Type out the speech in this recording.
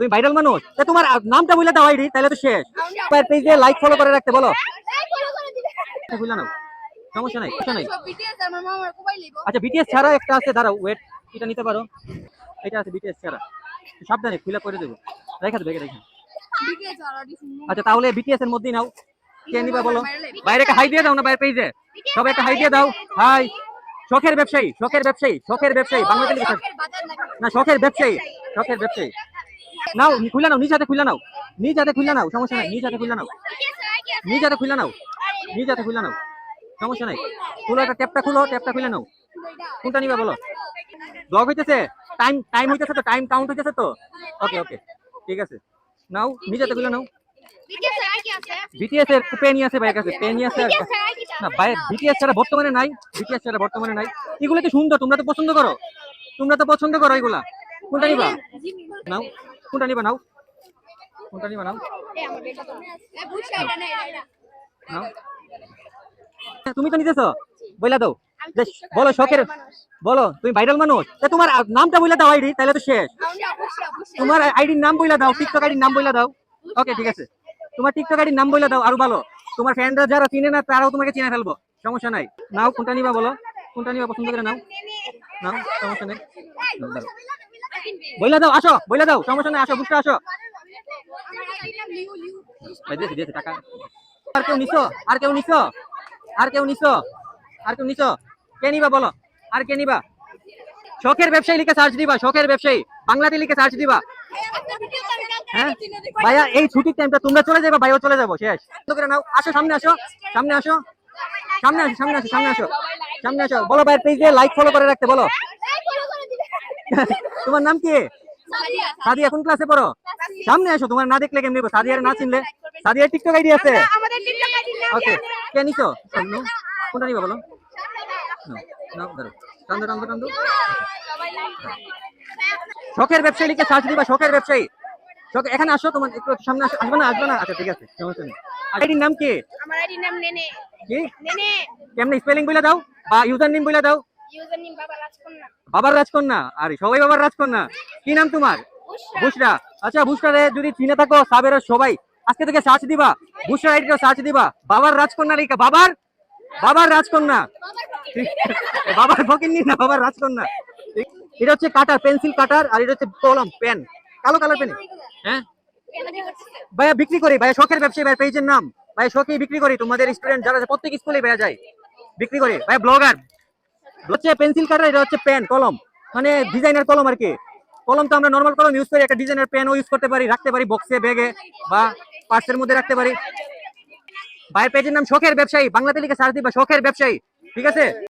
তুমি ভাইরাল মানুষ। তা তোমার নামটা বলে দাও আইডি তাহলে তো শেষ। পেজে লাইক ফলো করে রাখতে বলো। বুঝলা নাও সমস্যা নাই সমস্যা নাই। আচ্ছা বিটিএস ছাড়া একটা আছে দাঁড়াও ওয়েট এটা নিতে পারো। এটা আছে বিটিএস ছাড়া। সাবধানে ফিল করে দেবো। রেখে দেবে রেখে আচ্ছা তাহলে বিটিএস এর মধ্যেই নাও। কে নিবা বলো? বাইরে একটা হাই দিয়ে দাও না বাইরে পেজে সবাই একটা হাই দিয়ে দাও। হাই শখের ব্যবসায়ী শখের ব্যবসায়ী শখের ব্যবসায়ী বাংলা টেলিভিশন। না শখের ব্যবসায়ী শখের ব্যবসায়ী। নাও খুলে নাও নিজ হাতে খুলে নাও। নিজ হাতে খুলে নাও সমস্যা নাই নিজ হাতে খুলে নাও। নিজ হাতে খুলে নাও নিজ হাতে খুলে নাও সমস্যা নাই। খুলো একটা ট্যাপটা খুলো ট্যাপটা খুলে নাও। কোনটা নিবা বলো? ব্লগ হইতেছে? টাইম টাইম হইতেছে তো টাইম কাউন্ট হইতেছে তো? ওকে ওকে ঠিক আছে। নাও নিজ হাতে খুলে নাও। বিটিএস এর পেনি আছে ভাইয়ের কাছে পেনি আছে না ভাই বিটিএস ছাড়া বর্তমানে নাই বিটিএস ছাড়া বর্তমানে নাই। এগুলো তো সুন্দর? তোমরা তো পছন্দ করো। তোমরা তো পছন্দ করো এগুলা। কোনটা নিবা? নাও। কোনটা নিবা নাও? কোনটা নিবা নাও? নাও। তুমি তো নিতেছো। বইলা দাও। বলো শখের বলো তুমি ভাইরাল মানুষ? তোমার নামটা বইলা দাও আইডি তাহলে তো শেষ। তোমার আইডির নাম বইলা দাও টিকটক আইডির নাম বইলা দাও। ওকে ঠিক আছে। তোমার টিকটক আইডির নাম বইলা দাও আরও ভালো। তোমার ফ্রেন্ডরা যারা চিনে না তারাও তোমাকে চিনে ফেলব। সমস্যা নাই। নাও কোনটা নিবা বলো? কোনটা নিবা পছন্দ করে নাও? নাও সমস্যা নেই। বইলা দাও, আসো, বইলা দাও, সমস্যা নাই, আসো, বুঝতে আসো। টাকা। আর কেউ নিছো, আর কেউ নিছো, আর কেউ নিছো, আর কেউ নিছো। কে নিবা বলো, আর কে নিবা? শখের ব্যবসায়ী লিখে সার্চ দিবা, শখের ব্যবসায়ী। বাংলাতে লিখে সার্চ দিবা। হ্যাঁ? ভাইয়া, এই ছুটির টাইমটা তোমরা চলে যাবে ভাইও চলে যাব, শেষ। করে নাও। আসো, সামনে আসো সামনে আসো। সামনে আসো সামনে আসো সামনে আসো সামনে আসো। বলো ভাইয়ের পেজে লাইক ফলো করে রাখতে, বলো। তোমার নাম কি? সাদি এখন ক্লাসে পড়ো? সামনে আসো তোমার না দেখলে কেমনি সাদিয়ার না চিনলে সাদিয়ার টিকটক আইডি আছে? ওকে কে নিছো? কোনটা নিবা বলো? টান্দো টান্দো টান্দো শখের ব্যবসায়ী লিখে সার্চ দিবা শখের ব্যবসায়ী। শখ এখানে আসো তোমার একটু সামনে আসো। আসবে না? আসবে না? আচ্ছা ঠিক আছে সমস্যা নেই। আইডির নাম কি? আমার আইডির নাম নেনে। কি? নেনে। কেমনে স্পেলিং বলে দাও? বা ইউজার নেম বলে দাও? বাবার রাজকন্যা? আরে সবাই বাবার রাজকন্যা। কি নাম তোমার? বুসরা। আচ্ছা বুসরারে যদি চিনে থাকো সাবের সবাই আজকে থেকে সার্চ দিবা। বুসরা আইডিটা সার্চ দিবা। বাবার রাজকন্যা লিখা বাবার? বাবার রাজকন্যা। বাবার ফকির না বাবার রাজকন্যা। এটা হচ্ছে কাটার পেন্সিল কাটার আর এটা হচ্ছে কলম পেন। কালো কালার পেন। হ্যাঁ? ভাইয়া বিক্রি করি। ভাইয়া শখের ব্যবসায়ী ভাই পেজের নাম। ভাইয়া শখেই বিক্রি করি। তোমাদের স্টুডেন্ট যারা প্রত্যেক স্কুলে বেড়া যায়। বিক্রি করি। ভাইয়া ব্লগার হচ্ছে পেন্সিল কাটার, এটা হচ্ছে পেন, কলম। মানে ডিজাইনার কলম আর কি। কলম তো আমরা নর্মাল কলম ইউজ করি, একটা ডিজাইনার পেনও ইউজ করতে পারি, রাখতে পারি বক্সে ব্যাগে বা পার্সের মধ্যে রাখতে পারি। ভাইয়ের পেজের নাম শখের ব্যবসায়ী, বাংলাতে লিখে সার্চ দিবা, শখের ব্যবসায়ী, ঠিক আছে?